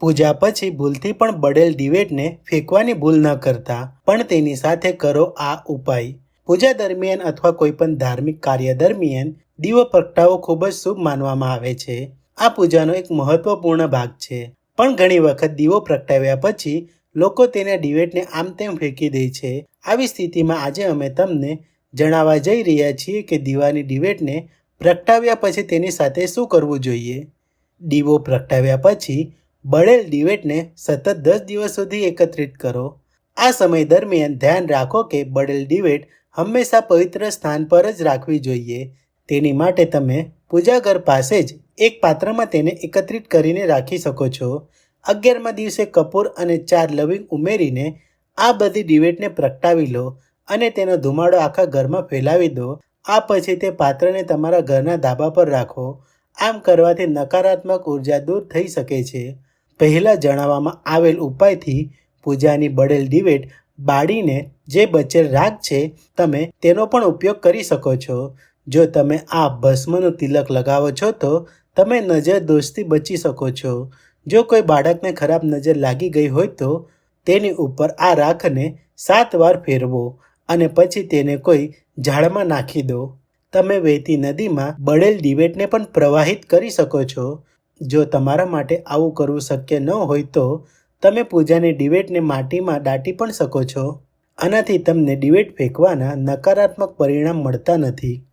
પૂજા પછી ભૂલથી પણ બળેલ દિવેટને ફેંકવાની ભૂલ ન કરતા, પણ તેની સાથે કરો આ ઉપાય. પૂજા દરમિયાન અથવા કોઈ પણ ધાર્મિક કાર્ય દરમિયાન દીવો પ્રગટાવો ખૂબ જ શુભ માનવામાં આવે છે. આ પૂજાનો એક મહત્વપૂર્ણ ભાગ છે. પણ ઘણી વખત દીવો પ્રગટાવ્યા પછી લોકો તેના ડિવેટને આમ તેમ ફેંકી દે છે. આવી સ્થિતિમાં આજે અમે તમને જણાવવા જઈ રહ્યા છીએ કે દીવાની ડિવેટને પ્રગટાવ્યા પછી તેની સાથે શું કરવું જોઈએ? દીવો પ્રગટાવ્યા પછી બળેલ ડિવેટને સતત દસ દિવસ સુધી એકત્રિત કરો. આ સમય દરમિયાન ધ્યાન રાખો કે બળેલ ડિવેટ હંમેશા પવિત્ર સ્થાન પર જ રાખવી જોઈએ. તેની માટે તમે પૂજાઘર પાસે જ એક પાત્રમાં તેને એકત્રિત કરીને રાખી શકો છો. અગિયારમા દિવસે કપૂર અને ચાર લવિંગ ઉમેરીને આ બધી ડિવેટને પ્રગટાવી લો અને તેનો ધુમાડો આખા ઘરમાં ફેલાવી દો. આ પછી તે પાત્રને તમારા ઘરના ધાબા પર રાખો. આમ કરવાથી નકારાત્મક ઊર્જા દૂર થઈ શકે છે. પહેલાં જણાવવામાં આવેલ ઉપાયથી પૂજાની બળેલ દિવેટ બાળીને જે બચેલ રાગ છે, તમે તેનો પણ ઉપયોગ કરી શકો છો. જો તમે આ ભસ્મનું તિલક લગાવો છો, તો તમે નજર દોષથી બચી શકો છો. જો કોઈ બાળકને ખરાબ નજર લાગી ગઈ હોય, તો તેની ઉપર આ રાખને સાત વાર ફેરવો અને પછી તેને કોઈ ઝાડમાં નાખી દો. તમે વહેતી નદીમાં બળેલ દિવેટને પણ પ્રવાહિત કરી શકો છો. જો તમારા માટે આવું કરવું શક્ય ન હોય તો તમે પૂજાની ડિબેટને માટીમાં દાટી પણ શકો છો. આનાથી તમને ડિબેટ ફેંકવાના નકારાત્મક પરિણામ મળતા નથી.